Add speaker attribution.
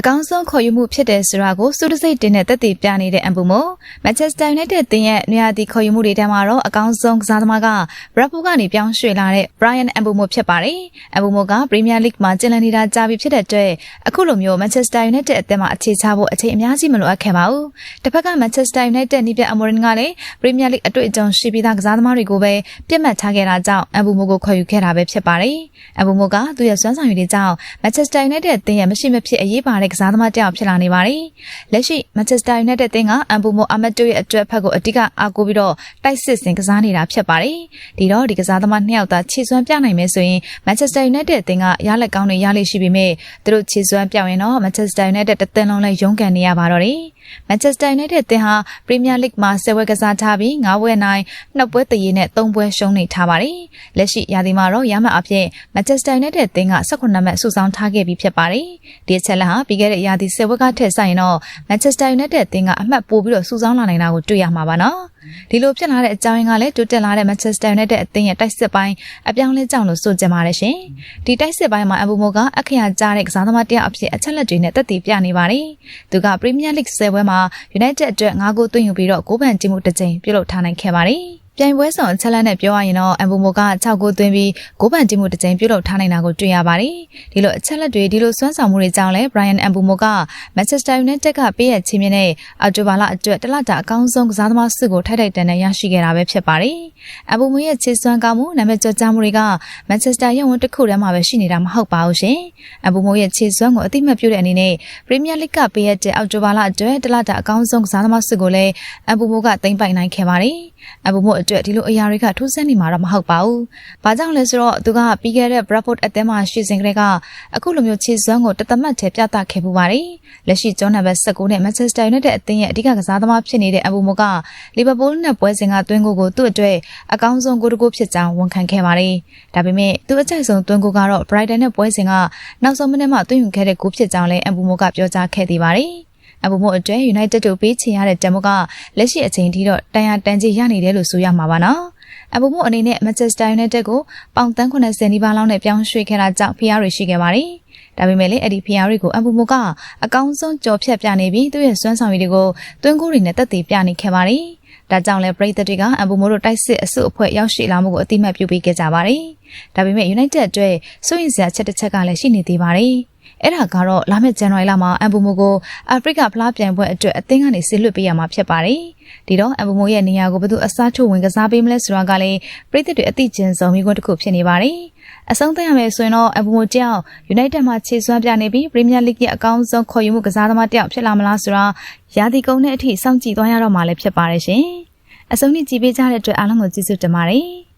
Speaker 1: အကောင်းဆုံးခေါ်ယူမှုဖြစ်တယ်ဆိုတာကိုစုတစိတ်တင်တဲ့သက်သေပြနေတဲ့အမ်ဘူမိုမန်ချက်စတာယူနိုက်တက်တင်ရဲ့နေရာတီခေါ်ယူမှုတွေထဲမှာတော့အကောင်းဆုံးကစားသမားကဘရက်ဖူကနေပြောင်းရွှေ့လာတဲ့ Brian Ambumo ဖြစ်ပါတယ်။ Ambumo က Premier League မှာကျင်းလည်နေတာကြာပြီဖြစ်တဲ့အတွက်အခုလိုမျိုး Manchester United အသင်းမှာအခြေချဖို့အချိန်အများကြီးမလိုအပ်ခဲ့ပါဘူး။တစ်ဖက်က Manchester United နီးပြ Amorim ကလည်း Premier League အတွေ့အကြုံရှိပြီးသားကစားသမားတွေကိုပဲပြစ်မှတ်ထားခဲ့တာကြောင့် Ambumo ကိုခေါ်ယူခဲ့တာပဲဖြစ်ပါတယ်။ Ambumo ကသူ့ရဲ့စွမ်းဆောင်ရည်တွေကြောင့် Manchester United အသင်းရဲ့မရှိမဖြစ်အရေးပါတဲ့ကစားသမားတစ်ယောက်ဖြစ်လာနေပါတယ်။လက်ရှိ Manchester United အသင်းက Ambumo Ahmed တို့ရဲ့အတွက်ဖက်ကိုအဓိကအားကိုးပြီးတော့တိုက်စစ်ဆင်ကစားနေတာဖြစ်ပါတယ်။ဒီတော့ဒီကစားသမားနှစ်ယောက်သာခြေစွမ်းပြနိုင်မယ်ဆိုရင် Manchester United အသင်းကရလက်ကောင်းတွေရလိမ့်ရှိပေမဲ့သူတို့ခြေစွမ်းပြောင်းရင်တော့ Manchester United တစ်သင်းလုံးလည်းရုန်းကန်နေရပါတော့တယ်။ Manchester United အသင်းဟာ Premier League မှာဆယ်ဝက်ကစားထားပြီး9ပွဲနိုင်2ပွဲတရေနဲ့3ပွဲရှုံးနေထားပါတယ်။လက်ရှိရာသီမှာတော့ရမှတ်အဖြစ် Manchester United အသင်းက18မှတ်စုဆောင်းထားခဲ့ပြီးဖြစ်ပါတယ်။ဒီအချက်လက်ဟာပြီးခဲ့တဲ့ရာသီဆယ်ဝက်ကထက်ဆိုင်ရင်တော့ Manchester United အသင်းကအမှတ်ပိုပြီးတော့စုဆောင်းလာနိုင်တာကိုတွေ့ရမှာပါနော်။ဒီလိုဖြစ်လာတဲ့အကြောင်းရင်းကလည်းတိုးတက်လာတဲ့ Manchester United အသင်းရဲ့တိုက်စစ်ပိုင်းအပြောင်းလဲကြောင့်လို့ဆိုကြပါတယ်ရှင်။ဒီတိုက်စစ်ပိုင်းမှာအဘူမိုကအခရာကြားတဲ့ကစားသမားတစ်ယောက်အဖြစ်အချက်လက်တွေနဲ့တက်တည်ပြနေပါတယ်။သူက Premier League 10ပွဲမှာ United အတွက်9ဂိုးသွင်းယူပြီးတော့9ပန်ကျင်းမှုတစ်ကြိမ်ပြုလုပ်ထားနိုင်ခဲ့ပါတယ်။ ပြိုင်ပွဲဆောင်အချက်လက်နဲ့ပြောရရင်တော့အမ်ဘူမိုက6ဂိုးသွင်းပြီးဂိုးပန်တီးမှုတစ်ကြိမ်ပြုလုပ်ထားနိုင်တာကိုတွေ့ရပါတယ်။ဒီလိုအချက်လက်တွေဒီလိုစွမ်းဆောင်မှုတွေကြောင့်လည်း Brian Ambumo က Manchester United ကပေးရချင်းမြင့်တဲ့အော်တိုဘာလအတွက်တလတာအကောင်းဆုံးကစားသမားစုကိုထိုက်ထိုက်တန်တန်ရရှိခဲ့တာပဲဖြစ်ပါတယ်။ Ambumo ရဲ့ခြေစွမ်းကောင်းမှုနာမည်ကျော်ကြားမှုတွေက Manchester ရဲ့ဝန်တစ်ခုတည်းမှာပဲရှိနေတာမဟုတ်ပါဘူးရှင်။ Ambumo ရဲ့ခြေစွမ်းကိုအတိမတ်ပြုတဲ့အနေနဲ့ Premier League ကပေးရတဲ့အော်တိုဘာလအတွက်တလတာအကောင်းဆုံးကစားသမားစုကိုလည်း Ambumo ကသိမ်းပိုက်နိုင်ခဲ့ပါတယ်။ Ambumo အတွက်ဒီလိုအရာတွေကထိုးဆန်းနေမှာတော့မဟုတ်ပါဘူး။ဘာကြောင့်လဲဆိုတော့သူကပြီးခဲ့တဲ့ Bradford အသင်းမှာရှိစဉ်ကတည်းကအခုလိုမျိုးခြေစွမ်းကိုတသမတ်ထဲပြသခဲ့ပူပါတယ်။လက်ရှိကျောင်းနံပါတ်19နဲ့ Manchester United အသင်းရဲ့အဓိကကစားသမားဖြစ်နေတဲ့ Ambumo က Liverpool နဲ့ပွဲစဉ်ကသွင်းကိုကိုသူ့အတွက်အကောင်းဆုံးဂိုးတစ်ဂိုးဖြစ်ကြောင်းဝန်ခံခဲ့ပါတယ်။ဒါပေမဲ့သူအကြိုက်ဆုံးသွင်းကိုကတော့ Brighton နဲ့ပွဲစဉ်ကနောက်ဆုံးမိနစ်မှသွင်းယူခဲ့တဲ့ဂိုးဖြစ်ကြောင်းလည်း Ambumo ကပြောကြားခဲ့သေးပါတယ်။ အဘူမို့အတွက် United တို့ပေးချင်ရတဲ့တမကလက်ရှိအချိန်ထိတော့တန်ရတန်ကြီးရနေတယ်လို့ဆိုရမှာပါနော်။အဘူမို့အနေနဲ့ Manchester United ကိုပေါင်တန်း80နီးပါးလောက်နဲ့ပြောင်းရွှေ့ခဲ့တာကြောင့်ဖိအားတွေရှိခဲ့ပါတယ်။ဒါပေမဲ့လည်းအဲ့ဒီဖိအားတွေကိုအဘူမိုကအကောင်းဆုံးကြော်ဖြတ်ပြနေပြီးသူ့ရဲ့စွမ်းဆောင်ရည်တွေကိုတွင်းကိုတွေနဲ့တက်တည်ပြနေခဲ့ပါတယ်။ဒါကြောင့်လည်းပရိသတ်တွေကအမ်ဘူမိုတို့တိုက်စစ်အစုအဖွဲ့ရောက်ရှိလာမှုကိုအတိမတ်ပြုပေးခဲ့ကြပါတယ်။ဒါပေမဲ့ United အတွက်စိုးရင်စရာချက်တစ်ချက်ကလည်းရှိနေသေးပါတယ်။ အဲ့ဒါကတော့လာမယ့်ဇန်နဝါရီလမှာအမ်ဘူမိုကိုအာဖရိကဖလားပြိုင်ပွဲအတွက်အသင်းကနေဆစ်လွတ်ပေးရမှာဖြစ်ပါတယ်။ဒီတော့အမ်ဘူမိုရဲ့နေရာကိုဘယ်သူအစားထိုးဝင်ကစားပေးမလဲဆိုတာကလည်းပြည်သက်တွေအသိကျင်ဆုံးမိခွန်းတစ်ခုဖြစ်နေပါတယ်။အဆုံးသတ်ရမယ်ဆိုရင်တော့အဘူမိုတယောက် United မှာခြေစွမ်းပြနေပြီး Premier League ရဲ့အကောင်းဆုံးခေါ်ယူမှုကစားသမားတယောက်ဖြစ်လာမလားဆိုတာရာသီကုန်တဲ့အထိစောင့်ကြည့်သွားရတော့မှာလည်းဖြစ်ပါတယ်ရှင်။အဆုံးထိကြည့်ပေးကြတဲ့အတွက်အားလုံးကိုကျေးဇူးတင်ပါတယ်။